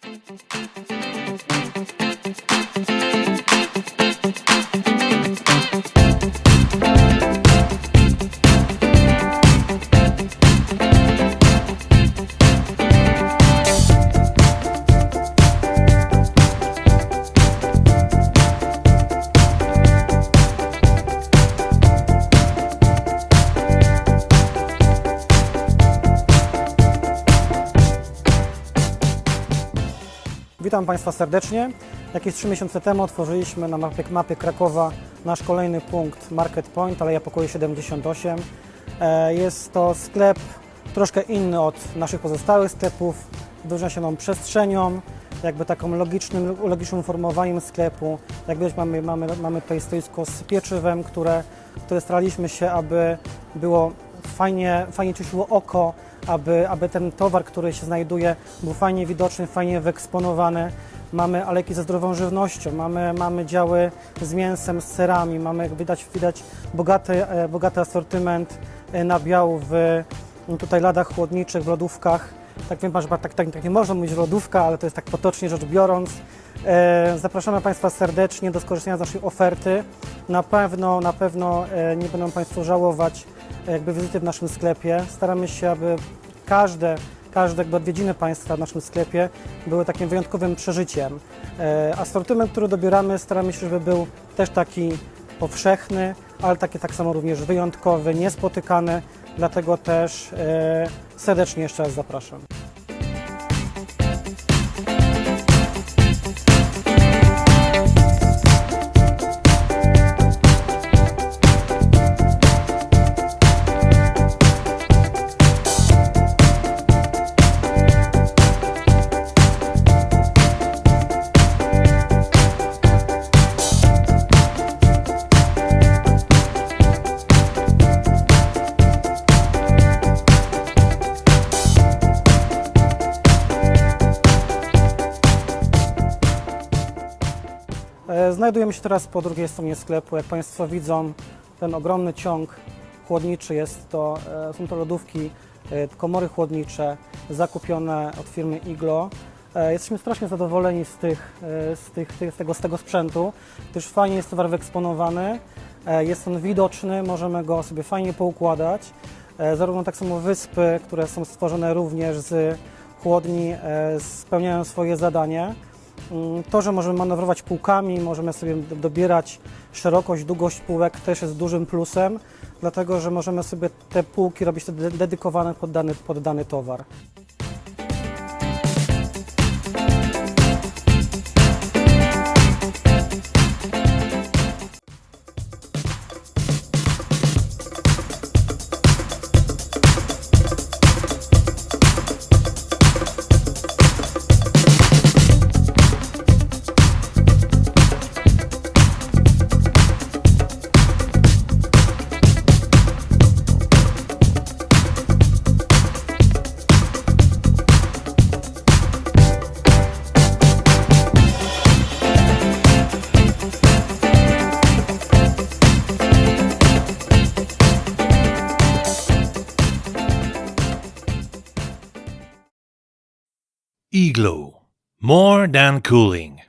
Thank you. Witam Państwa serdecznie. Jakieś 3 miesiące temu otworzyliśmy na mapie, mapie Krakowa nasz kolejny punkt Market Point, Aleja Pokoju 78. E, Jest to sklep troszkę inny od naszych pozostałych sklepów. Wyróżnia się on przestrzenią, jakby taką logicznym, logicznym uformowaniem sklepu. Jak widać mamy, mamy, mamy tutaj stoisko z pieczywem, które, które staraliśmy się, aby było fajnie, fajnie czyściło oko, aby, aby ten towar, który się znajduje, był fajnie widoczny, fajnie wyeksponowany. Mamy alejki ze zdrową żywnością, mamy, mamy działy z mięsem, z serami, mamy jak widać, widać bogaty, e, bogaty asortyment e, nabiałów w tutaj ladach chłodniczych, w lodówkach. Tak wiem, że tak, tak, tak nie można mówić lodówka, ale to jest tak potocznie rzecz biorąc. E, Zapraszamy Państwa serdecznie do skorzystania z naszej oferty. Na pewno, na pewno nie będą Państwo żałować jakby wizyty w naszym sklepie. Staramy się, aby każde, każde jakby odwiedziny Państwa w naszym sklepie były takim wyjątkowym przeżyciem. E, Asortyment, który dobieramy, staramy się, żeby był też taki powszechny, ale taki tak samo również wyjątkowy, niespotykany. Dlatego też e, serdecznie jeszcze raz zapraszam. Znajdujemy się teraz po drugiej stronie sklepu. Jak Państwo widzą, ten ogromny ciąg chłodniczy jest to, e, są to lodówki, e, komory chłodnicze zakupione od firmy Iglo. E, Jesteśmy strasznie zadowoleni z, tych, e, z, tych, z, tego, z tego sprzętu, gdyż fajnie jest towar wyeksponowany, e, jest on widoczny, możemy go sobie fajnie poukładać. E, Zarówno tak samo wyspy, które są stworzone również z chłodni, e, spełniają swoje zadanie. Mm, To, że możemy manewrować półkami, możemy sobie dobierać szerokość, długość półek też jest dużym plusem, dlatego że możemy sobie te półki robić de- dedykowane pod dany, pod dany towar. Igloo. More than cooling.